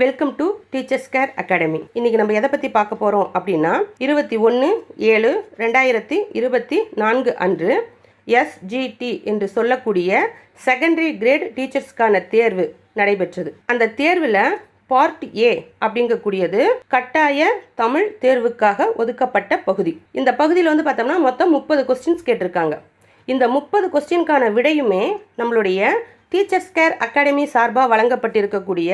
Welcome to teachers care academy இன்னைக்கு நம்ம எதை பற்றி பார்க்க போகிறோம் அப்படின்னா இருபத்தி ஒன்று ஏழு ரெண்டாயிரத்தி இருபத்தி நான்கு அன்று எஸ்ஜிடி என்று சொல்லக்கூடிய செகண்டரி கிரேட் டீச்சர்ஸ்க்கான தேர்வு நடைபெற்றது. அந்த தேர்வில் பார்ட் ஏ அப்படிங்கக்கூடியது கட்டாய தமிழ் தேர்வுக்காக ஒதுக்கப்பட்ட பகுதி. இந்த பகுதியில் வந்து பார்த்தோம்னா மொத்தம் முப்பது கொஸ்டின்ஸ் கேட்டிருக்காங்க. இந்த முப்பது கொஸ்டினுக்கான விடையுமே நம்மளுடைய டீச்சர்ஸ் கேர் அகாடமி சார்பாக வழங்கப்பட்டிருக்கக்கூடிய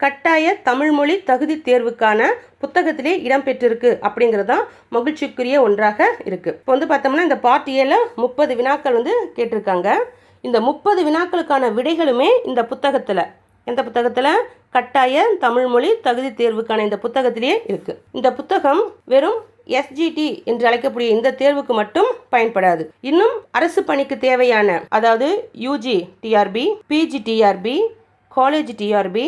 கட்டாய தமிழ்மொழி தகுதி தேர்வுக்கான புத்தகத்திலே இடம்பெற்றிருக்கு அப்படிங்கிறது தான் மகிழ்ச்சிக்குரிய ஒன்றாக இருக்குது இப்போ வந்து பார்த்தோம்னா இந்த பார்ட் ஏல முப்பது வினாக்கள் வந்து கேட்டிருக்காங்க. இந்த முப்பது வினாக்களுக்கான விடைகளுமே இந்த புத்தகத்தில் எந்த புத்தகத்தில்? கட்டாய தமிழ்மொழி தகுதி தேர்வுக்கான இந்த புத்தகத்திலேயே இருக்குது இந்த புத்தகம் வெறும் எஸ்ஜிடி என்று அழைக்கக்கூடிய இந்த தேர்வுக்கு மட்டும் பயன்படாது. இன்னும் அரசு பணிக்கு தேவையான அதாவது UG TRB PG TRB college TRB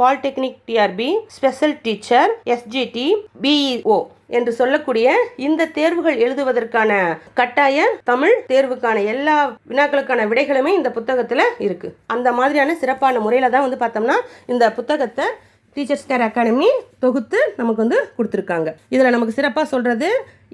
polytechnic TRB special teacher SGT BEO என்று சொல்லக்கூடிய இந்த தேர்வுகள் எழுதுவதற்கான கட்டாய தமிழ் தேர்வுக்கான எல்லா வினாக்களுக்கான விடைகளுமே இந்த புத்தகத்தில் இருக்குது அந்த மாதிரியான சிறப்பான முறையில் தான் வந்து பார்த்தோம்னா இந்த புத்தகத்தை டீச்சர்ஸ் கேர் அகாடமி தொகுத்து நமக்கு வந்து கொடுத்துருக்காங்க. இதில் நமக்கு சிறப்பாக சொல்கிறது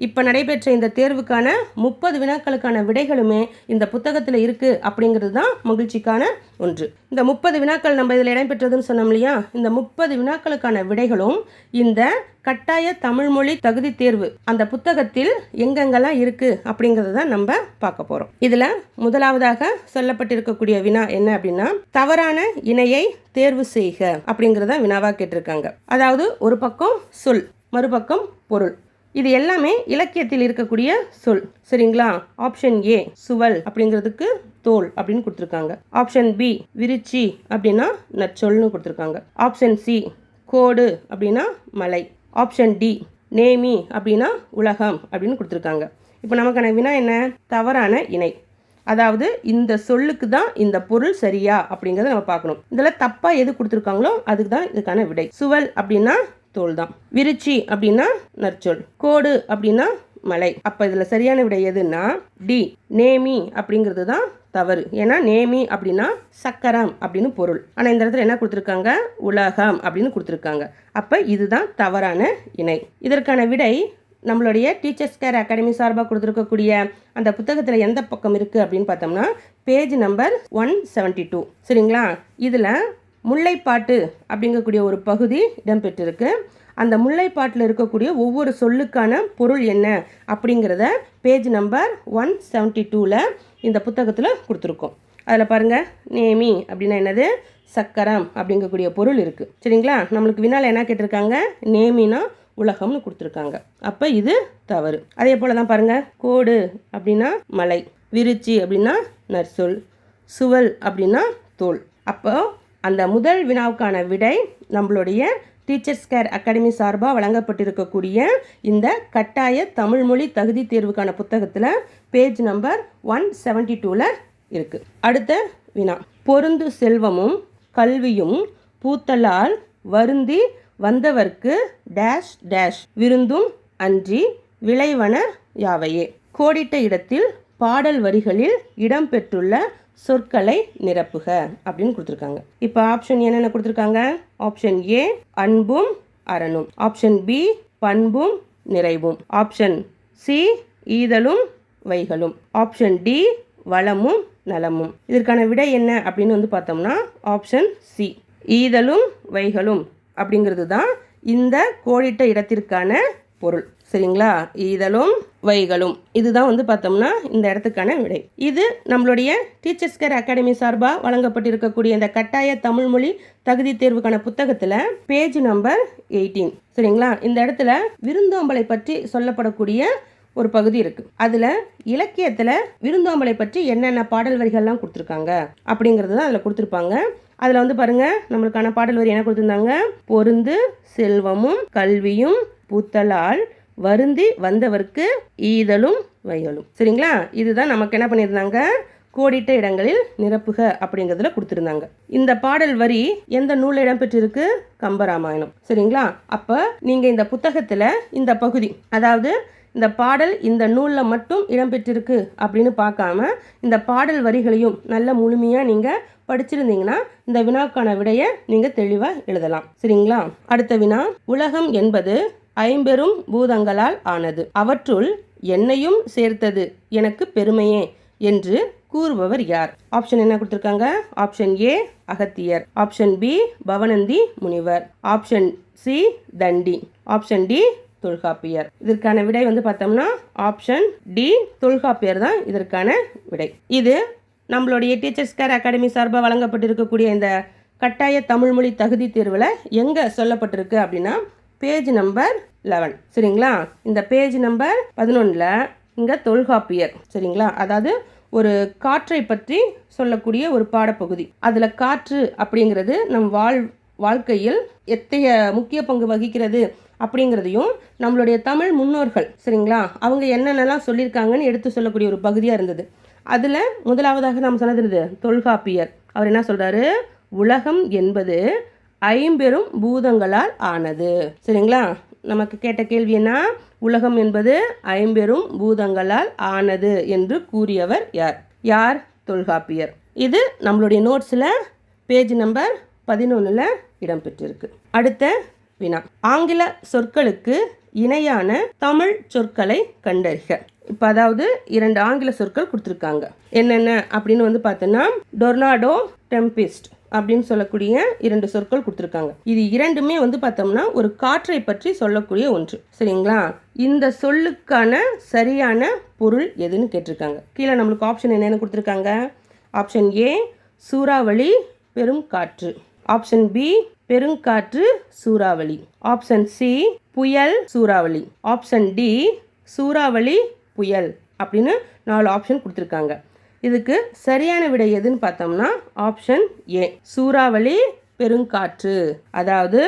இப்போ நடைபெற்ற இந்த தேர்வுக்கான முப்பது வினாக்களுக்கான விடைகளுமே இந்த புத்தகத்தில் இருக்குது அப்படிங்கிறது தான் மகிழ்ச்சிக்கான ஒன்று. இந்த முப்பது வினாக்கள் நம்ம இதில் இடம்பெற்றதுன்னு சொன்னோம் இல்லையா? இந்த முப்பது வினாக்களுக்கான விடைகளும் இந்த கட்டாய தமிழ்மொழி தகுதி தேர்வு அந்த புத்தகத்தில் எங்கெங்கெல்லாம் இருக்குது அப்படிங்கிறத தான் நம்ம பார்க்க போகிறோம் இதில் முதலாவதாக சொல்லப்பட்டிருக்கக்கூடிய வினா என்ன அப்படின்னா தவறான இணையை தேர்வு செய்க அப்படிங்கிறத வினாவாக கேட்டிருக்காங்க. அதாவது ஒரு பக்கம் சொல் மறுபக்கம் பொருள். இது எல்லாமே இலக்கியத்தில் இருக்கக்கூடிய சொல். சரிங்களா? ஆப்ஷன் ஏ சுவல் அப்படிங்கிறதுக்கு தோல் அப்படின்னு கொடுத்துருக்காங்க. ஆப்ஷன் பி விரிச்சி அப்படின்னா நற்சொல்னு கொடுத்துருக்காங்க. ஆப்ஷன் சி கோடு அப்படின்னா மலை. ஆப்ஷன் டி நேமி அப்படின்னா உலகம் அப்படின்னு கொடுத்துருக்காங்க. இப்போ நமக்கான வினா என்ன? தவறான இணை. அதாவது இந்த சொல்லுக்கு தான் இந்த பொருள் சரியா அப்படிங்கிறத நம்ம பார்க்கணும். இதில் தப்பாக எது கொடுத்துருக்காங்களோ அதுக்கு தான் இதுக்கான விடை. சுவல் அப்படின்னா தோல் தான் விருச்சி அப்படின்னா நற்சொல். கோடு அப்படின்னா மலை. அப்போ இதில் சரியான விடை எதுன்னா டி. நேமி அப்படிங்கிறது தான் தவறு. ஏன்னா நேமி அப்படின்னா சக்கரம் அப்படின்னு பொருள். ஆனால் இந்த இடத்துல என்ன கொடுத்துருக்காங்க? உலகம் அப்படின்னு கொடுத்துருக்காங்க. அப்போ இதுதான் தவறான இணை. இதற்கான விடை நம்மளுடைய டீச்சர்ஸ் கேர் அகாடமி சார்பாக கொடுத்துருக்கக்கூடிய அந்த புத்தகத்தில் எந்த பக்கம் இருக்குது அப்படின்னு பார்த்தோம்னா page number one seventy two சரிங்களா? இதில் முல்லைப்பாட்டு அப்படிங்கக்கூடிய ஒரு பகுதி இடம்பெற்றிருக்கு. அந்த முல்லைப்பாட்டில் இருக்கக்கூடிய ஒவ்வொரு சொல்லுக்கான பொருள் என்ன அப்படிங்கிறத பேஜ் நம்பர் ஒன் செவன்ட்டி டூவில் இந்த புத்தகத்தில் கொடுத்துருக்கோம். அதில் பாருங்கள் நேமி அப்படின்னா என்னது? சக்கரம் அப்படிங்கக்கூடிய பொருள் இருக்குது சரிங்களா? நம்மளுக்கு வினால் என்ன கேட்டிருக்காங்க? நேமினா உலகம்னு கொடுத்துருக்காங்க. அப்போ இது தவறு. அதே போல் தான் பாருங்கள் கோடு அப்படின்னா மலை விருச்சி அப்படின்னா நற்சொல் சுவல் அப்படின்னா தோல். அப்போ அந்த முதல் வினாவுக்கான விடை நம்மளுடைய டீச்சர்ஸ் கேர் அகாடமி சார்பாக வழங்கப்பட்டிருக்கக்கூடிய இந்த கட்டாய தமிழ்மொழி தகுதி தேர்வுக்கான புத்தகத்தில் பேஜ் நம்பர் ஒன் செவன்டி டூவில் இருக்குது அடுத்த வினா. பொருந்து செல்வமும் கல்வியும் பூத்தலால் வருந்தி வந்தவர்க்கு டேஷ் டேஷ் விருந்தும் அன்றி விளைவன யாவையே. கோடிட்ட இடத்தில் பாடல் வரிகளில் இடம்பெற்றுள்ள சொற்களை நிரப்புக அப்படின்னு கொடுத்துருக்காங்க. இப்போ ஆப்ஷன் என்னென்ன கொடுத்துருக்காங்க? ஆப்ஷன் ஏ அன்பும் அரணும் ஆப்ஷன் பி பண்பும் நிறைவும். ஆப்ஷன் சி ஈதலும் வைகளும். ஆப்ஷன் டி வளமும் நலமும். இதற்கான விடை என்ன அப்படின்னு வந்து பார்த்தோம்னா ஆப்ஷன் சி ஈதலும் வைகளும் அப்படிங்கிறது தான் இந்த கோடிட்ட இடத்திற்கான பொருள். சரிங்களா? ஈதலும் வைகளும் இதுதான் வந்து பார்த்தோம்னா இந்த இடத்துக்கான விடை. இது நம்மளுடைய டீச்சர்ஸ் கேர் அகாடமி சார்பாக வழங்கப்பட்டிருக்கக்கூடிய இந்த கட்டாய தமிழ்மொழி தகுதி தேர்வுக்கான புத்தகத்தில் பேஜ் நம்பர் எயிட்டீன் சரிங்களா? இந்த இடத்துல விருந்தோம்பலை பற்றி சொல்லப்படக்கூடிய ஒரு பகுதி இருக்குது அதில் இலக்கியத்தில் விருந்தோம்பலை பற்றி என்னென்ன பாடல் வரிகள்லாம் கொடுத்துருக்காங்க அப்படிங்கிறது தான் அதில் கொடுத்துருப்பாங்க. அதில் வந்து பாருங்கள் நம்மளுக்கான பாடல் வரி என்ன கொடுத்துருந்தாங்க? பொருந்து செல்வமும் கல்வியும் பூத்தலால் வருந்தி வந்தவர்க்கு ஈதலும் வயலும். சரிங்களா? இதுதான் நமக்கு என்ன பண்ணியிருந்தாங்க? கோடிட்ட இடங்களில் நிரப்புக அப்படிங்கிறதுல கொடுத்துருந்தாங்க. இந்த பாடல் வரி எந்த நூலில் இடம்பெற்றிருக்கு? கம்பராமாயணம். சரிங்களா? அப்போ நீங்கள் இந்த புத்தகத்தில் இந்த பகுதி அதாவது இந்த பாடல் இந்த நூலில் மட்டும் இடம்பெற்றிருக்கு அப்படின்னு பார்க்காம இந்த பாடல் வரிகளையும் நல்ல முழுமையாக நீங்கள் படிச்சிருந்தீங்கன்னா இந்த வினாக்கான விடையை நீங்கள் தெளிவாக எழுதலாம். சரிங்களா? அடுத்த வினா உலகம் என்பது ஐம்பெரும் பூதங்களால் ஆனது. அவற்றுள் என்னையும் சேர்த்தது எனக்கு பெருமையே என்று கூறுபவர் யார்? ஆப்ஷன் என்ன கொடுத்துருக்காங்க? Option A Agathiyar. Option B Pavanandi முனிவர். Option C Dandi. Option D Tholkappiyar. இதற்கான விடை வந்து பார்த்தோம்னா ஆப்ஷன் டி தொல்காப்பியர் தான் இதற்கான விடை. இது நம்மளுடைய டீச்சர்ஸ் கேர் அகாடமி சார்பாக வழங்கப்பட்டிருக்கக்கூடிய இந்த கட்டாய தமிழ்மொழி தகுதி தேர்வில் எங்கே சொல்லப்பட்டிருக்கு அப்படின்னா பேஜ் நம்பர் லெவன் சரிங்களா? இந்த பேஜ் நம்பர் பதினொன்றில் இங்கே தொல்காப்பியர். சரிங்களா? அதாவது ஒரு காற்றை பற்றி சொல்லக்கூடிய ஒரு பாடப்பகுதி. அதில் காற்று அப்படிங்கிறது நம் வாழ் வாழ்க்கையில் எத்தைய முக்கிய பங்கு வகிக்கிறது அப்படிங்கிறதையும் நம்மளுடைய தமிழ் முன்னோர்கள் சரிங்களா? அவங்க என்னென்னலாம் சொல்லியிருக்காங்கன்னு எடுத்து சொல்லக்கூடிய ஒரு பகுதியாக இருந்தது. அதில் முதலாவதாக நாம் சொன்னது தொல்காப்பியர். அவர் என்ன சொல்கிறாரு உலகம் என்பது ஐம்பெரும் பூதங்களால் ஆனது. சரிங்களா? நமக்கு கேட்ட கேள்வி என்ன? உலகம் என்பது ஐம்பெரும் பூதங்களால் ஆனது என்று கூறியவர் யார்? யார்? தொல்காப்பியர். இது நம்மளுடைய நோட்ஸில் பேஜ் நம்பர் பதினொன்றில் இடம்பெற்றிருக்கு. அடுத்த வினா. ஆங்கில சொற்களுக்கு இணையான தமிழ் சொற்களை கண்டறிக. இப்போ அதாவது இரண்டு ஆங்கில சொற்கள் கொடுத்துருக்காங்க. என்னென்ன அப்படின்னு வந்து பார்த்தோன்னா டொர்னாடோ டெம்பிஸ்ட். அப்படின்னு சொல்லக்கூடிய இரண்டு சொற்கள் கொடுத்துருக்காங்க. இது இரண்டுமே வந்து பார்த்தோம்னா ஒரு காற்றை பற்றி சொல்லக்கூடிய ஒன்று. சரிங்களா? இந்த சொல்லுக்கான சரியான பொருள் எதுன்னு கேட்டிருக்காங்க. கீழே நம்மளுக்கு ஆப்ஷன் என்னென்னு கொடுத்துருக்காங்க. ஆப்ஷன் ஏ சூறாவளி பெரும் காற்று. ஆப்ஷன் பி பெருங்காற்று சூறாவளி. ஆப்ஷன் சி புயல் சூறாவளி. ஆப்ஷன் டி சூறாவளி புயல் அப்படின்னு நாலு ஆப்ஷன் கொடுத்துருக்காங்க. இதுக்கு சரியான விடை எதுன்னு பார்த்தோம்னா ஆப்ஷன் ஏ சூறாவளி பெருங்காற்று. அதாவது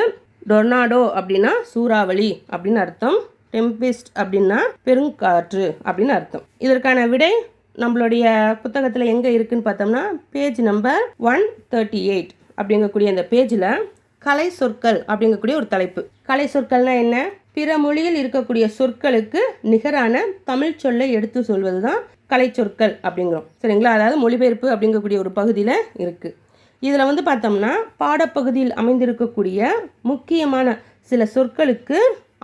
டொர்னாடோ அப்படின்னா சூறாவளி அப்படின்னு அர்த்தம். டெம்பிஸ்ட் அப்படின்னா பெருங்காற்று அப்படின்னு அர்த்தம். இதற்கான விடை நம்மளுடைய புத்தகத்தில் எங்கே இருக்குன்னு பார்த்தோம்னா page number one thirty eight அப்படிங்கக்கூடிய அந்த பேஜில் கலை சொற்கள் அப்படிங்கக்கூடிய ஒரு தலைப்பு. கலை சொற்கள்னா என்ன? பிற மொழியில் இருக்கக்கூடிய சொற்களுக்கு நிகரான தமிழ் சொல்லை எடுத்து சொல்வது தான் கலை சொற்கள் அப்படிங்கிறோம். சரிங்களா? அதாவது மொழிபெயர்ப்பு அப்படிங்கக்கூடிய ஒரு பகுதியில் இருக்குது இதில் வந்து பார்த்தோம்னா பாடப்பகுதியில் அமைந்திருக்கக்கூடிய முக்கியமான சில சொற்களுக்கு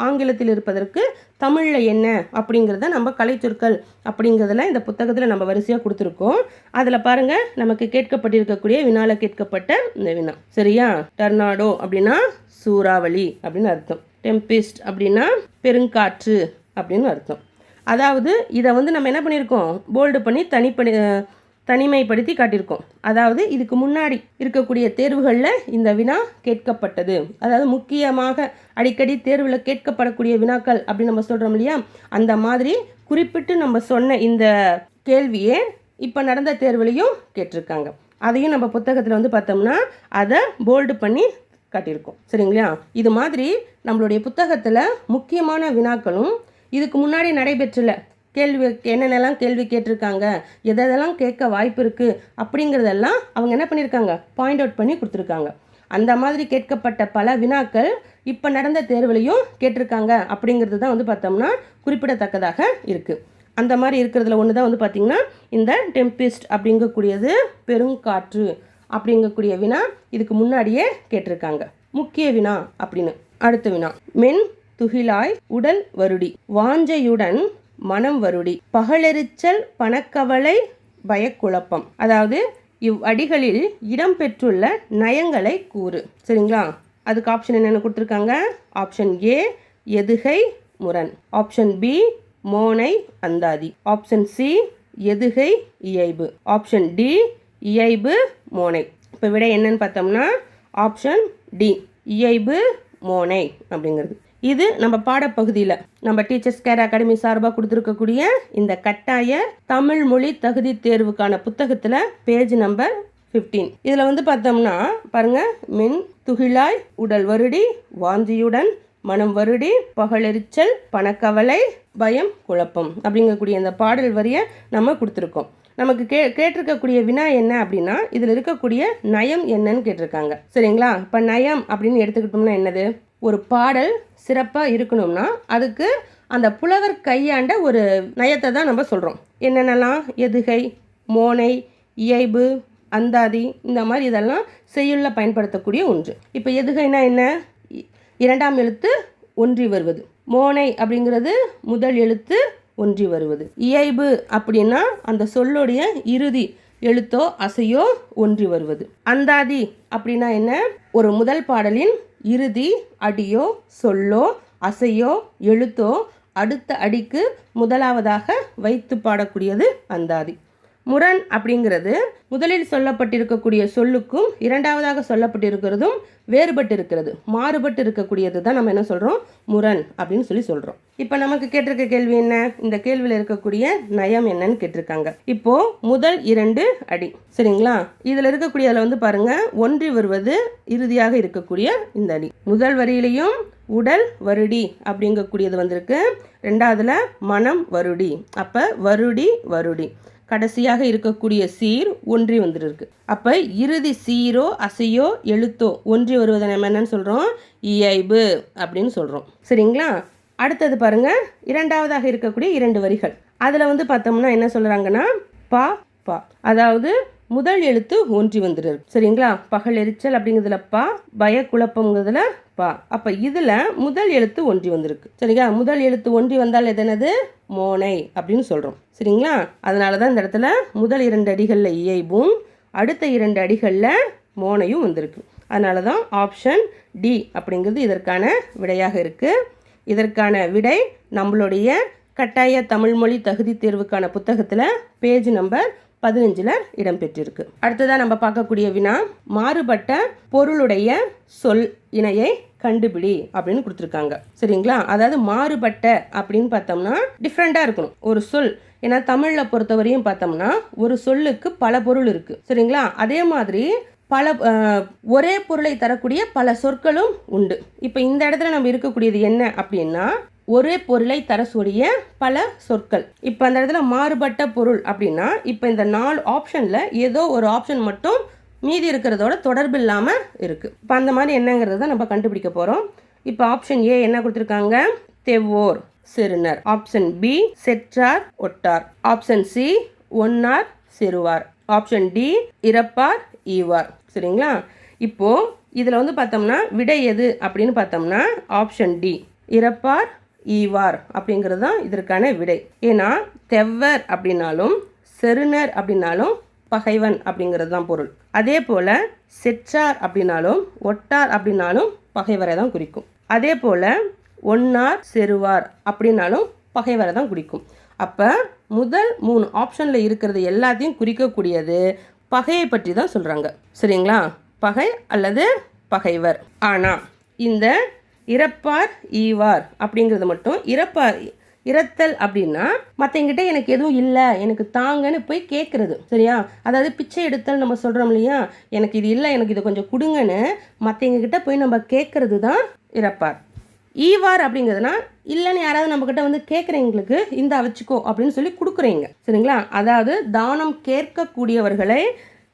ஆங்கிலத்தில் இருப்பதற்கு தமிழில் என்ன அப்படிங்கிறத நம்ம கலைச்சொற்கள் அப்படிங்கிறதுல இந்த புத்தகத்தில் நம்ம வரிசையாக கொடுத்துருக்கோம். அதில் பாருங்கள் நமக்கு கேட்கப்பட்டிருக்கக்கூடிய வினால கேட்கப்பட்ட இந்த வினா. சரியா? டர்னாடோ அப்படின்னா சூறாவளி அப்படின்னு அர்த்தம். டெம்பிஸ்ட் அப்படின்னா பெருங்காற்று அப்படின்னு அர்த்தம். அதாவது இதை வந்து நம்ம என்ன பண்ணியிருக்கோம்? போல்டு பண்ணி தனிப்படி தனிமைப்படுத்தி காட்டியிருக்கோம். அதாவது இதுக்கு முன்னாடி இருக்கக்கூடிய தேர்வுகளில் இந்த வினா கேட்கப்பட்டது. அதாவது முக்கியமாக அடிக்கடி தேர்வில் கேட்கப்படக்கூடிய வினாக்கள் அப்படின்னு நம்ம சொல்கிறோம் இல்லையா? அந்த மாதிரி குறிப்பிட்டு நம்ம சொன்ன இந்த கேள்வியே இப்போ நடந்த தேர்வுலையும் கேட்டிருக்காங்க. அதையும் நம்ம புத்தகத்தில் வந்து பார்த்தோம்னா அதை போல்டு பண்ணி காட்டியிருக்கோம். சரிங்களா? இது மாதிரி நம்மளுடைய புத்தகத்தில் முக்கியமான வினாக்களும் இதுக்கு முன்னாடி நடைபெற்றல கேள்வி என்னென்னலாம் கேள்வி கேட்டிருக்காங்க எதெல்லாம் கேட்க வாய்ப்பு இருக்குது அப்படிங்கிறதெல்லாம் அவங்க என்ன பண்ணியிருக்காங்க பாயிண்ட் அவுட் பண்ணி கொடுத்துருக்காங்க. அந்த மாதிரி கேட்கப்பட்ட பல வினாக்கள் இப்போ நடந்த தேர்வுலையும் கேட்டிருக்காங்க அப்படிங்கிறது தான் வந்து பார்த்தோம்னா குறிப்பிடத்தக்கதாக இருக்குது அந்த மாதிரி இருக்கிறதுல ஒன்று தான் வந்து பார்த்திங்கன்னா இந்த டெம்பிஸ்ட் அப்படிங்கக்கூடியது பெருங்காற்று அப்படிங்கக்கூடிய வினா இதுக்கு முன்னாடியே கேட்டிருக்காங்க. முக்கிய வினா அப்படின்னு. அடுத்த வினா. மென் துகிலாய் உடல் வருடி. வாஞ்சையுடன் மனம் வருடி. பகலெரிச்சல் பணக்கவலை பயக்குழப்பம். அதாவது இவ் அடிகளில் இடம்பெற்றுள்ள நயங்களை கூறு. சரிங்களா? அதுக்கு ஆப்ஷன் என்னென்ன கொடுத்துருக்காங்க? ஆப்ஷன் ஏ எதுகை முரண். ஆப்ஷன் பி மோனை அந்தாதி. ஆப்ஷன் சி எதுகை இயைபு. ஆப்ஷன் டி இயைபு மோனை. இப்போ விட என்னன்னு பார்த்தோம்னா ஆப்ஷன் டி இயைபு மோனை அப்படிங்கிறது. இது நம்ம பாடப்பகுதியில் நம்ம டீச்சர்ஸ் கேர் அகாடமி சார்பாக கொடுத்துருக்கக்கூடிய இந்த கட்டாய தமிழ் மொழி தகுதி தேர்வுக்கான புத்தகத்தில் பேஜ் நம்பர் ஃபிஃப்டீன் இதில் வந்து பார்த்தோம்னா பாருங்க மின் துகிலாய் உடல் வருடி வாந்தியுடன் மனம் வருடி பகலெரிச்சல் பணக்கவலை பயம் குழப்பம் அப்படிங்கக்கூடிய இந்த பாடல் வரியை நம்ம கொடுத்துருக்கோம். நமக்கு கே கேட்டிருக்கக்கூடிய வினா என்ன அப்படின்னா இதில் இருக்கக்கூடிய நயம் என்னன்னு கேட்டிருக்காங்க. சரிங்களா? இப்போ நயம் அப்படின்னு எடுத்துக்கிட்டோம்னா என்னது? ஒரு பாடல் சிறப்பாக இருக்கணும்னா அதுக்கு அந்த புலவர் கையாண்ட ஒரு நயத்தை தான் நம்ம சொல்கிறோம் என்னென்னலாம்? எதுகை மோனை இயைபு அந்தாதி இந்த மாதிரி இதெல்லாம் செய்யுள்ள பயன்படுத்தக்கூடிய ஒன்று. இப்போ எதுகைனா என்ன? இ- இரண்டாம் எழுத்து ஒன்றி வருவது. மோனை அப்படிங்கிறது முதல் எழுத்து ஒன்றி வருவது. இயைபு அப்படின்னா அந்த சொல்லுடைய இறுதி எழுத்தோ அசையோ ஒன்றி வருவது. அந்தாதி அப்படின்னா என்ன? ஒரு முதல் பாடலின் இறுதி அடியோ சொல்லோ அசையோ எழுத்தோ அடுத்த அடிக்கு முதலாவதாக வைத்து பாடக்கூடியது அந்தாதி. முரண் அப்படிங்கிறது முதலில் சொல்லப்பட்டிருக்கக்கூடிய சொல்லுக்கும் இரண்டாவதாக சொல்லப்பட்டிருக்கிறதும் வேறுபட்டு இருக்கிறது மாறுபட்டு இருக்கக்கூடியது தான் நம்ம என்ன சொல்கிறோம் முரண் அப்படின்னு சொல்லி சொல்கிறோம் இப்போ நமக்கு கேட்டிருக்க கேள்வி என்ன? இந்த கேள்வியில் இருக்கக்கூடிய நயம் என்னன்னு கேட்டிருக்காங்க. இப்போ முதல் இரண்டு அடி. சரிங்களா? இதில் இருக்கக்கூடிய அதில் வந்து பாருங்க ஒன்றி வருவது இறுதியாக இருக்கக்கூடிய இந்த அடி. முதல் வரியிலையும் உடல் வருடி அப்படிங்கக்கூடியது வந்திருக்கு. ரெண்டாவதுல மனம் வருடி. அப்போ வருடி வருடி. கடைசியாக இருக்கக்கூடிய சீர் ஒன்றி வந்துருக்கு. அப்போ இறுதி சீரோ அசையோ எழுத்தோ ஒன்றி வருவதை நம்ம என்னன்னு சொல்கிறோம் இயைபு அப்படின்னு சொல்கிறோம் சரிங்களா? அடுத்தது பாருங்க. இரண்டாவதாக இருக்கக்கூடிய இரண்டு வரிகள். அதில் வந்து பார்த்தோம்னா என்ன சொல்கிறாங்கன்னா பா பா. அதாவது முதல் எழுத்து ஒன்றி வந்துருக்கு சரிங்களா? பகல் எரிச்சல் அப்படிங்கிறதுல பா பய குழப்பங்கிறதுல பா. அப்போ இதில் முதல் எழுத்து ஒன்றி வந்திருக்கு. சரிங்களா? முதல் எழுத்து ஒன்றி வந்தால் எது என்னது? மோனை அப்படின்னு சொல்கிறோம் சரிங்களா? அதனால தான் இந்த இடத்துல முதல் இரண்டு அடிகளில் இயைபும் அடுத்த இரண்டு அடிகளில் மோனையும் வந்திருக்கு. அதனால தான் ஆப்ஷன் டி அப்படிங்கிறது இதற்கான விடையாக இருக்குது இதற்கான விடை நம்மளுடைய கட்டாய தமிழ்மொழி தகுதி தேர்வுக்கான புத்தகத்தில் பேஜ் நம்பர் பதினஞ்சில் இடம்பெற்றிருக்கு. அடுத்ததாக நம்ம பார்க்கக்கூடிய வினா மாறுபட்ட பொருளுடைய சொல் இணையை கண்டுபிடி அப்படின்னு கொடுத்துருக்காங்க. சரிங்களா? அதாவது மாறுபட்ட அப்படின்னு பார்த்தோம்னா டிஃப்ரெண்ட்டாக இருக்கணும். ஒரு சொல். ஏன்னா தமிழில் பொறுத்தவரையும் பார்த்தோம்னா ஒரு சொல்லுக்கு பல பொருள் இருக்குது சரிங்களா? அதே மாதிரி பல ஒரே பொருளை தரக்கூடிய பல சொற்களும் உண்டு. இப்போ இந்த இடத்துல நம்ம இருக்கக்கூடியது என்ன அப்படின்னா ஒரே பொருளை தரக்கூடிய பல சொற்கள். இப்போ அந்த இடத்துல மாறுபட்ட பொருள் அப்படின்னா இப்போ இந்த நாலு ஆப்ஷனில் ஏதோ ஒரு ஆப்ஷன் மட்டும் மீதி இருக்கிறதோட தொடர்பு இல்லாமல் இருக்குது இப்போ அந்த மாதிரி என்னங்கிறத தான் நம்ம கண்டுபிடிக்க போகிறோம் இப்போ ஆப்ஷன் ஏ என்ன கொடுத்துருக்காங்க? தெவ்வோர் சிறுனர் ஆப்ஷன் பி செற்றார் ஒட்டார். ஆப்ஷன் சி ஒன்னார் சிறுவார். ஆப்ஷன் டி இறப்பார் ஈவார். சரிங்களா? இப்போது இதில் வந்து பார்த்தோம்னா விடை எது அப்படின்னு பார்த்தோம்னா ஆப்ஷன் டி இறப்பார் ஈவார் அப்படிங்கிறது தான் இதற்கான விடை. ஏன்னா தெவ்வர் அப்படின்னாலும் செருணர் அப்படின்னாலும் பகைவன் அப்படிங்கிறது தான் பொருள். அதே போல் செற்றார் அப்படின்னாலும் ஒட்டார் அப்படின்னாலும் பகைவரை தான் குறிக்கும். அதே போல் ஒன்னார் செருவார் அப்படின்னாலும் பகைவரை தான் குறிக்கும். அப்போ முதல் மூணு ஆப்ஷனில் இருக்கிறது எல்லாத்தையும் குறிக்கக்கூடியது பகையை பற்றி தான் சொல்கிறாங்க சரிங்களா? பகை அல்லது பகைவர். ஆனால் இந்த இறப்பார் ஈவார் அப்படிங்கிறது மட்டும். இறப்பார் இறத்தல் அப்படின்னா மற்றவங்கிட்ட எனக்கு எதுவும் இல்லை எனக்கு தாங்கன்னு போய் கேட்குறது சரியா? அதாவது பிச்சை எடுத்தல் நம்ம சொல்கிறோம் இல்லையா? எனக்கு இது இல்லை எனக்கு இதை கொஞ்சம் கொடுங்கன்னு மற்றவங்க போய் நம்ம கேட்குறது தான் இறப்பார். ஈவார் அப்படிங்கிறதுனா இல்லைன்னு யாராவது நம்மக்கிட்ட வந்து கேட்குறவங்களுக்கு இந்த வச்சுக்கோ அப்படின்னு சொல்லி கொடுக்குறீங்க சரிங்களா? அதாவது தானம் கேட்கக்கூடியவர்களை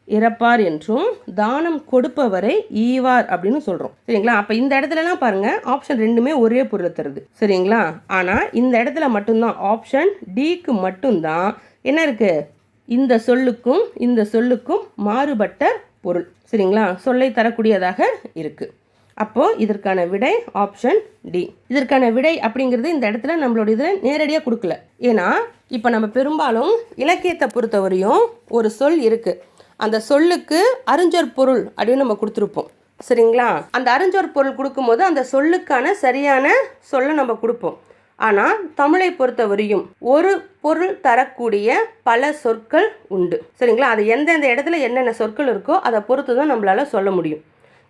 இறப்பார் என்றும் தானம் கொடுப்பவரை ஈவார் அப்படின்னு சொல்கிறோம் சரிங்களா? அப்போ இந்த இடத்துலலாம் பாருங்கள் ஆப்ஷன் ரெண்டுமே ஒரே பொருளை தருது. சரிங்களா? ஆனால் இந்த இடத்துல மட்டும்தான் ஆப்ஷன் டிக்கு மட்டும்தான் என்ன இருக்குது இந்த சொல்லுக்கும் இந்த சொல்லுக்கும் மாறுபட்ட பொருள். சரிங்களா? சொல்லை தரக்கூடியதாக இருக்குது அப்போது இதற்கான விடை ஆப்ஷன் டி இதற்கான விடை அப்படிங்கிறது இந்த இடத்துல நம்மளோட இதில் நேரடியாக கொடுக்கல. ஏன்னா இப்போ நம்ம பெரும்பாலும் இலக்கியத்தை பொறுத்தவரையும் ஒரு சொல் இருக்குது அந்த சொல்லுக்கு அறிஞர் பொருள் அப்படின்னு நம்ம கொடுத்துருப்போம். சரிங்களா? அந்த அறிஞர் பொருள் கொடுக்கும்போது அந்த சொல்லுக்கான சரியான சொல்லை நம்ம கொடுப்போம். ஆனால் தமிழை பொறுத்தவரையும் ஒரு பொருள் தரக்கூடிய பல சொற்கள் உண்டு. சரிங்களா? அது எந்தெந்த இடத்துல என்னென்ன சொற்கள் இருக்கோ அதை பொறுத்து தான் நம்மளால் சொல்ல முடியும்.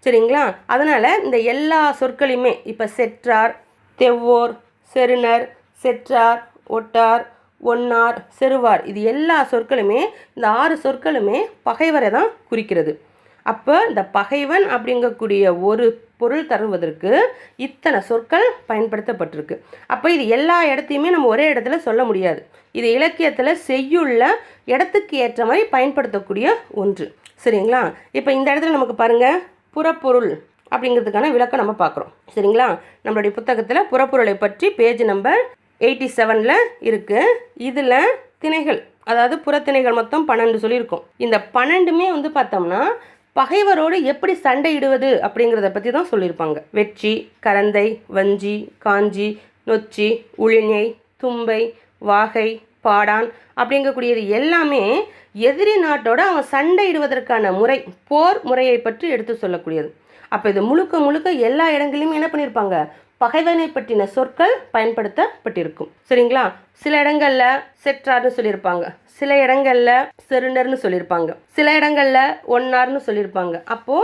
சரிங்களா? அதனால் இந்த எல்லா சொற்களையுமே இப்போ செற்றார் தெவ்வோர் செருணர் செற்றார் ஒட்டார் ஒன்னார் செருவார். இது எல்லா சொற்களுமே இந்த ஆறு சொற்களுமே பகைவரை தான் குறிக்கிறது. அப்போ இந்த பகைவன் அப்படிங்கக்கூடிய ஒரு பொருள் தருவதற்கு இத்தனை சொற்கள் பயன்படுத்தப்பட்டிருக்கு. அப்போ இது எல்லா இடத்தையுமே நம்ம ஒரே இடத்துல சொல்ல முடியாது. இது இலக்கியத்தில் செய்யுள்ள இடத்துக்கு ஏற்ற மாதிரி பயன்படுத்தக்கூடிய ஒன்று. சரிங்களா? இப்போ இந்த இடத்துல நமக்கு பாருங்கள் புறப்பொருள் அப்படிங்கிறதுக்கான விளக்கம் நம்ம பார்க்குறோம். சரிங்களா? நம்மளுடைய புத்தகத்தில் புறப்பொருளை பற்றி பேஜ் நம்பர் எயிட்டி செவனில் இருக்குது இதில் திணைகள் அதாவது புறத்திணைகள் மொத்தம் பன்னெண்டு சொல்லியிருக்கோம். இந்த பன்னெண்டுமே வந்து பார்த்தோம்னா பகைவரோடு எப்படி சண்டையிடுவது அப்படிங்கிறத பற்றி தான் சொல்லியிருப்பாங்க. வெற்றி கரந்தை வஞ்சி காஞ்சி நொச்சி உளிஞை தும்பை வாகை பாடான் அப்படிங்கக்கூடியது எல்லாமே எதிரி நாட்டோட அவன் சண்டையிடுவதற்கான முறை போர் முறையை பற்றி எடுத்து சொல்லக்கூடியது. அப்போ இது முழுக்க முழுக்க எல்லா இடங்களிலுமே என்ன பண்ணியிருப்பாங்க? பகைவனை பற்றின சொற்கள் பயன்படுத்தப்பட்டிருக்கும். சரிங்களா? சில இடங்கள்ல செற்றார்னு சொல்லியிருப்பாங்க. சில இடங்கள்ல செருண்டர்னு சொல்லியிருப்பாங்க. சில இடங்கள்ல ஒன்னார்னு சொல்லியிருப்பாங்க. அப்போ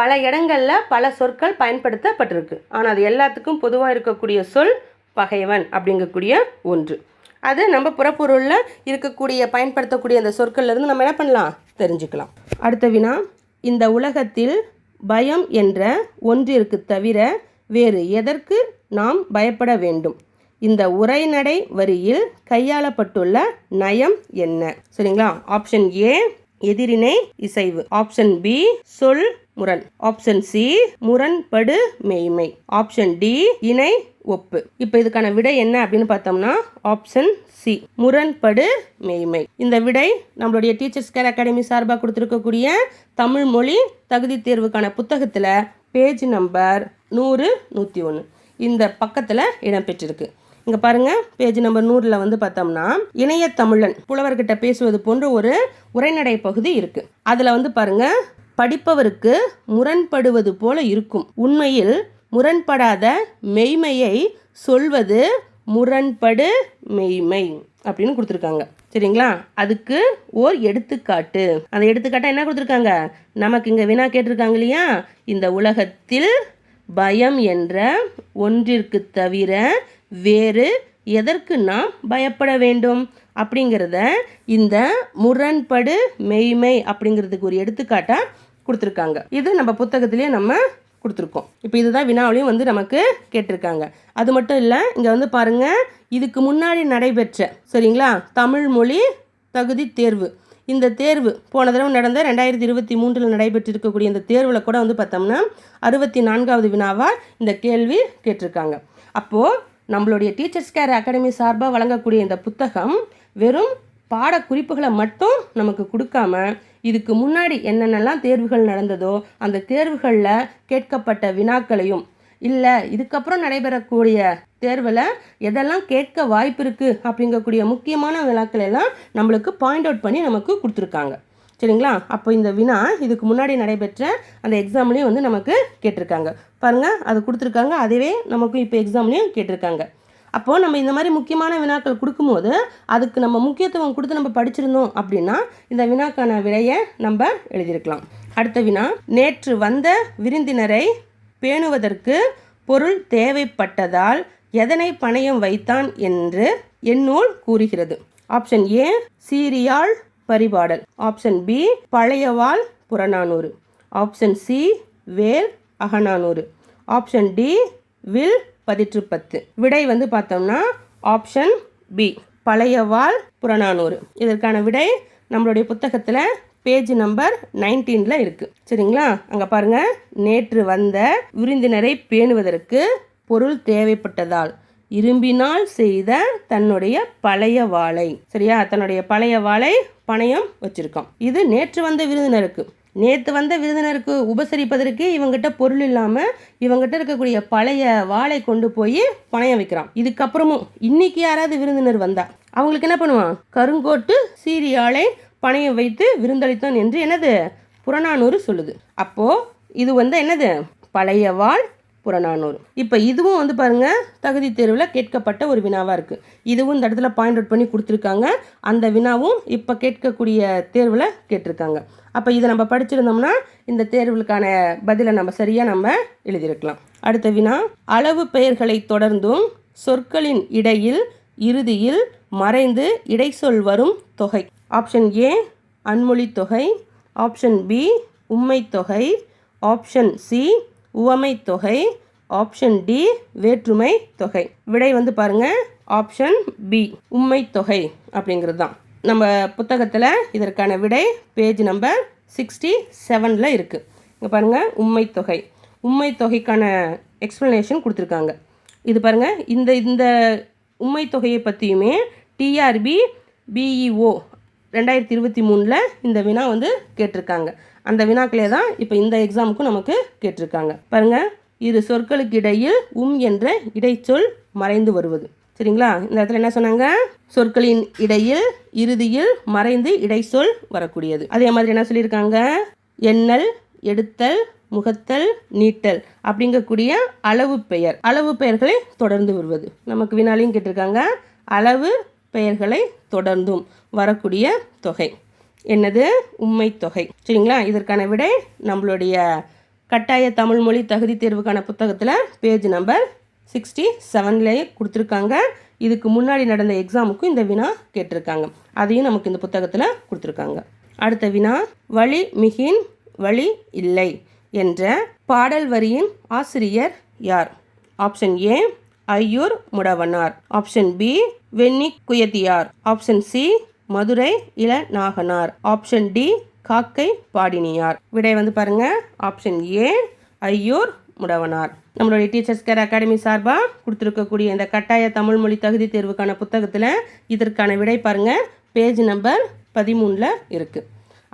பல இடங்கள்ல பல சொற்கள் பயன்படுத்தப்பட்டிருக்கு. ஆனால் அது எல்லாத்துக்கும் பொதுவாக இருக்கக்கூடிய சொல் பகைவன் அப்படிங்கக்கூடிய ஒன்று. அது நம்ம புறப்பொருளில் இருக்கக்கூடிய பயன்படுத்தக்கூடிய அந்த சொற்கள்லேருந்து நம்ம என்ன பண்ணலாம்? தெரிஞ்சுக்கலாம். அடுத்த வினா இந்த உலகத்தில் பயம் என்ற ஒன்றிற்கு தவிர வேறு எதற்கு நாம் பயப்பட வேண்டும்? இந்த உரைநடை வரியில் கையாளப்பட்டுள்ள நயம் என்ன? சரிங்களா? ஆப்ஷன் ஏ எதிரினை இசைவு. ஆப்ஷன் பி சொல் முரண். ஆப்ஷன் சி முரண்படு மெய்மை. ஆப்ஷன் டி இணை ஒப்பு. இப்போ இதுக்கான விடை என்ன அப்படின்னு பார்த்தோம்னா ஆப்ஷன் சி முரண்படு மெய்மை. இந்த விடை நம்மளுடைய டீச்சர்ஸ் கேர் அகாடமி சார்பாக கொடுத்துருக்கக்கூடிய தமிழ் மொழி தகுதி தேர்வுக்கான புத்தகத்தில் பேஜ் நம்பர் நூறு நூற்றி ஒன்று இந்த பக்கத்தில் இடம்பெற்றிருக்கு இங்கே பாருங்கள் பேஜ் நம்பர் நூறில் வந்து பார்த்தோம்னா இணைய தமிழன் புலவர்கிட்ட பேசுவது போன்ற ஒரு உரைநடை பகுதி இருக்குது அதில் வந்து பாருங்கள் படிப்பவருக்கு முரண்படுவது போல இருக்கும். உண்மையில் முரண்படாத மெய்மையை சொல்வது முரண்படு மெய்மை அப்படின்னு கொடுத்துருக்காங்க. சரிங்களா? அதுக்கு ஓர் எடுத்துக்காட்டு. அந்த எடுத்துக்காட்டாக என்ன கொடுத்துருக்காங்க? நமக்கு இங்கே வினா கேட்டிருக்காங்க இல்லையா? இந்த உலகத்தில் பயம் என்ற ஒன்றிற்கு தவிர வேறு எதற்கு நாம் பயப்பட வேண்டும்? அப்படிங்கிறத இந்த முரண்படு மெய்மை அப்படிங்கிறதுக்கு ஒரு எடுத்துக்காட்டாக கொடுத்துருக்காங்க. இது நம்ம புத்தகத்திலேயே நம்ம கொடுத்துருக்கோம். இப்போ இதுதான் வினாவிலையும் வந்து நமக்கு கேட்டிருக்காங்க. அது மட்டும் இல்லை இங்கே வந்து பாருங்கள் இதுக்கு முன்னாடி நடைபெற்ற சரிங்களா தமிழ் மொழி தகுதி தேர்வு. இந்த தேர்வு போன தடவை நடந்த ரெண்டாயிரத்தி இருபத்தி மூன்றில் நடைபெற்றிருக்கக்கூடிய இந்த தேர்வில் கூட வந்து பார்த்தோம்னா அறுபத்தி நான்காவது வினாவாக இந்த கேள்வி கேட்டிருக்காங்க. அப்போது நம்மளுடைய டீச்சர்ஸ் கேர் அகாடமி சார்பாக வழங்கக்கூடிய இந்த புத்தகம் வெறும் பாடக்குறிப்புகளை மட்டும் நமக்கு கொடுக்காம இதுக்கு முன்னாடி என்னென்னலாம் தேர்வுகள் நடந்ததோ அந்த தேர்வுகளில் கேட்கப்பட்ட வினாக்களையும் இல்லை இதுக்கப்புறம் நடைபெறக்கூடிய தேர்வில் எதெல்லாம் கேட்க வாய்ப்பு இருக்குது அப்படிங்கக்கூடிய முக்கியமான வினாக்கள் எல்லாம் நம்மளுக்கு பாயிண்ட் அவுட் பண்ணி நமக்கு கொடுத்துருக்காங்க. சரிங்களா? அப்போ இந்த வினா இதுக்கு முன்னாடி நடைபெற்ற அந்த எக்ஸாம்லேயும் வந்து நமக்கு கேட்டிருக்காங்க. பாருங்கள் அது கொடுத்துருக்காங்க. அதுவே நமக்கும் இப்போ எக்ஸாம்லேயும் கேட்டிருக்காங்க. அப்போது நம்ம இந்த மாதிரி முக்கியமான வினாக்கள் கொடுக்கும்போது அதுக்கு நம்ம முக்கியத்துவம் கொடுத்து நம்ம படிச்சிருந்தோம் அப்படின்னா இந்த வினாக்கான விடையை நம்ம எழுதியிருக்கலாம். அடுத்த வினா நேற்று வந்த விருந்தினரை பேணுவதற்கு பொருள் தேவைப்பட்டதால் எதனை பணயம் வைத்தான் என்று எந்நூல் கூறுகிறது. ஆப்ஷன் ஏ சீரியாள் பரிபாடல். ஆப்ஷன் பி பழையவாள் புறநானூறு. ஆப்ஷன் சி வேல் அகநானூறு. ஆப்ஷன் டி வில் பதிற்று பத்து. விடை வந்து பார்த்தோம்னா ஆப்ஷன் பி பழையவாள் புறநானூறு. இதற்கான விடை நம்மளுடைய புத்தகத்தில் பேஜ் நம்பர் நைன்டீனில் இருக்குது சரிங்களா? அங்கே பாருங்கள் நேற்று வந்த விருந்தினரை பேணுவதற்கு பொருள் தேவைப்பட்டதால் இரும்பினால் செய்த தன்னுடைய பழைய வாழை சரியா? தன்னுடைய பழைய வாழை பணையம் வச்சுருக்கோம். இது நேற்று வந்த விருந்தினருக்கு. நேற்று வந்த விருந்தினருக்கு உபசரிப்பதற்கு இவங்கிட்ட பொருள் இல்லாமல் இவங்கிட்ட இருக்கக்கூடிய பழைய வாளை கொண்டு போய் பணையம் வைக்கிறான். இதுக்கப்புறமும் இன்னைக்கு யாராவது விருந்தினர் வந்தா அவங்களுக்கு என்ன பண்ணுவான்? கருங்கோட்டு சீரியாளை பணையம் வைத்து விருந்தளித்தான் என்று என்னது? புறநானூறு சொல்லுது. அப்போது இது வந்து என்னது? பழைய வாழ் புறநானூறு. இப்போ இதுவும் வந்து பாருங்கள் தகுதி தேர்வில் கேட்கப்பட்ட ஒரு வினாவாக இருக்குது இதுவும் இந்த இடத்துல பாயிண்ட் அவுட் பண்ணி கொடுத்துருக்காங்க. அந்த வினாவும் இப்போ கேட்கக்கூடிய தேர்வில் கேட்டிருக்காங்க. அப்போ இதை நம்ம படிச்சிருந்தோம்னா இந்த தேர்வுக்கான பதிலை நம்ம சரியாக நம்ம எழுதியிருக்கலாம். அடுத்த வினா அளவு பெயர்களை தொடர்ந்தும் சொற்களின் இடையில் இறுதியில் மறைந்து இடைச்சொல் வரும் தொகை. ஆப்ஷன் ஏ அன்மொழி தொகை. ஆப்ஷன் பி உம்மை தொகை. ஆப்ஷன் சி உவமை தொகை ஆப்ஷன் டி வேற்றுமை தொகை. விடை வந்து பாருங்க ஆப்ஷன் பி உண்மை தொகை அப்படிங்கிறது தான் நம்ம புத்தகத்தில் இதற்கான விடை பேஜ் நம்பர் சிக்ஸ்டி செவனில் இருக்குது இங்கே பாருங்கள் உண்மை தொகை. உண்மை தொகைக்கான எக்ஸ்ப்ளனேஷன் கொடுத்துருக்காங்க. இது பாருங்கள் இந்த இந்த உண்மை தொகையை பற்றியுமே டிஆர்பி பிஇஓ ரெண்டாயிரத்தி இருபத்தி மூணில் இந்த வினா வந்து கேட்டிருக்காங்க. அந்த வினாக்களே தான் இப்போ இந்த எக்ஸாமுக்கும் நமக்கு கேட்டிருக்காங்க. பாருங்க இரு சொற்களுக்கு இடையில் உம் என்ற இடைச்சொல் மறைந்து வருவது. சரிங்களா? இந்த இடத்துல என்ன சொன்னாங்க? சொற்களின் இடையில் இறுதியில் மறைந்து இடைச்சொல் வரக்கூடியது. அதே மாதிரி என்ன சொல்லியிருக்காங்க? எண்ணல் எடுத்தல் முகத்தல் நீட்டல் அப்படிங்கக்கூடிய அளவு பெயர். அளவு பெயர்களை தொடர்ந்து வருவது. நமக்கு வினாலையும் கேட்டிருக்காங்க. அளவு பெயர்களை தொடர்ந்தும் வரக்கூடிய தொகை. என்னது? உண்மை தொகை. சரிங்களா? இதற்கான விடை நம்மளுடைய கட்டாய தமிழ் மொழி தகுதி தேர்வுக்கான புத்தகத்தில் பேஜ் நம்பர் சிக்ஸ்டி செவன்லேயே கொடுத்துருக்காங்க. இதுக்கு முன்னாடி நடந்த எக்ஸாமுக்கும் இந்த வினா கேட்டிருக்காங்க. அதையும் நமக்கு இந்த புத்தகத்தில் கொடுத்துருக்காங்க. அடுத்த வினா வழி மிகின் வழி இல்லை என்ற பாடல் வரியின் ஆசிரியர் யார்? Option A Aiyur Mudavanar. Option B Venni Kuyathiyar. Option C Madurai Ilanaganar. Option D Kakkai Padiniyar. விடை வந்து பாருங்க. Option A Aiyur Mudavanar. நம்மளுடைய டீச்சர்ஸ் கேர் அகாடமி சார்பாக கொடுத்துருக்கக்கூடிய இந்த கட்டாய தமிழ் மொழி தகுதி தேர்வுக்கான புத்தகத்தில் இதற்கான விடை பாருங்க. பேஜ் நம்பர் பதிமூணில் இருக்குது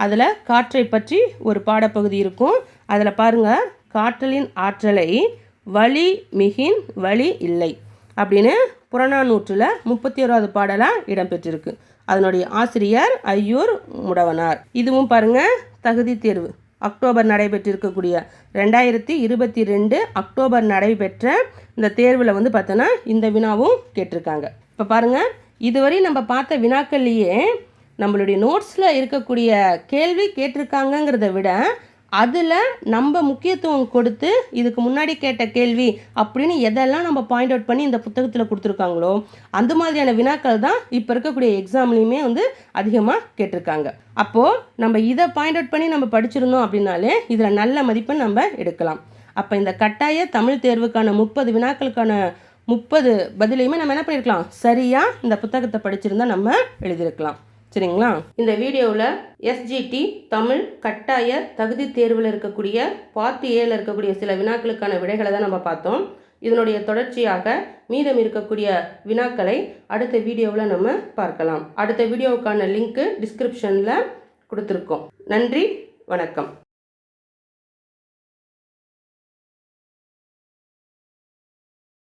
அதில் காற்றை பற்றி ஒரு பாடப்பகுதி இருக்கும். அதில் பாருங்கள் காற்றலின் ஆற்றலை வழி மிகின் வழி இல்லை அப்படின்னு புறநானூற்றில் முப்பத்தி ஓராவது பாடலாக இடம்பெற்றிருக்கு. அதனுடைய ஆசிரியர் ஐயூர் முடவனார். இதுவும் பாருங்க தகுதி தேர்வு. அக்டோபர் நடைபெற்றிருக்கக்கூடிய ரெண்டாயிரத்தி இருபத்தி ரெண்டு அக்டோபர் நடைபெற்ற இந்த தேர்வில் வந்து பார்த்தோன்னா இந்த வினாவும் கேட்டிருக்காங்க. இப்போ பாருங்கள் இதுவரை நம்ம பார்த்த வினாக்கள்லேயே நம்மளுடைய நோட்ஸில் இருக்கக்கூடிய கேள்வி கேட்டிருக்காங்கங்கிறத விட அதில் நம்ம முக்கியத்துவம் கொடுத்து இதுக்கு முன்னாடி கேட்ட கேள்வி அப்படின்னு எதெல்லாம் நம்ம பாயிண்ட் அவுட் பண்ணி இந்த புத்தகத்தில் கொடுத்துருக்காங்களோ அந்த மாதிரியான வினாக்கள் தான் இப்போ இருக்கக்கூடிய எக்ஸாம்லேயுமே வந்து அதிகமாக கேட்டிருக்காங்க. அப்போது நம்ம இதை பாயிண்ட் அவுட் பண்ணி நம்ம படிச்சிருந்தோம் அப்படின்னாலே இதில் நல்ல மதிப்பெண் நம்ம எடுக்கலாம். அப்போ இந்த கட்டாய தமிழ் தேர்வுக்கான முப்பது வினாக்களுக்கான முப்பது பதிலையுமே நம்ம என்ன பண்ணியிருக்கலாம் சரியாக இந்த புத்தகத்தை படிச்சிருந்தா நம்ம எழுதியிருக்கலாம் சரிங்களா? இந்த வீடியோவில் எஸ்ஜிடி தமிழ் கட்டாய தகுதி தேர்வில் இருக்கக்கூடிய பார்த்து ஏழில் இருக்கக்கூடிய சில வினாக்களுக்கான விடைகளை தான் நம்ம பார்த்தோம். இதனுடைய தொடர்ச்சியாக மீதம் இருக்கக்கூடிய வினாக்களை அடுத்த வீடியோவில் நம்ம பார்க்கலாம். அடுத்த வீடியோவுக்கான லிங்க்கு டிஸ்கிரிப்ஷனில் கொடுத்துருக்கோம். நன்றி வணக்கம்.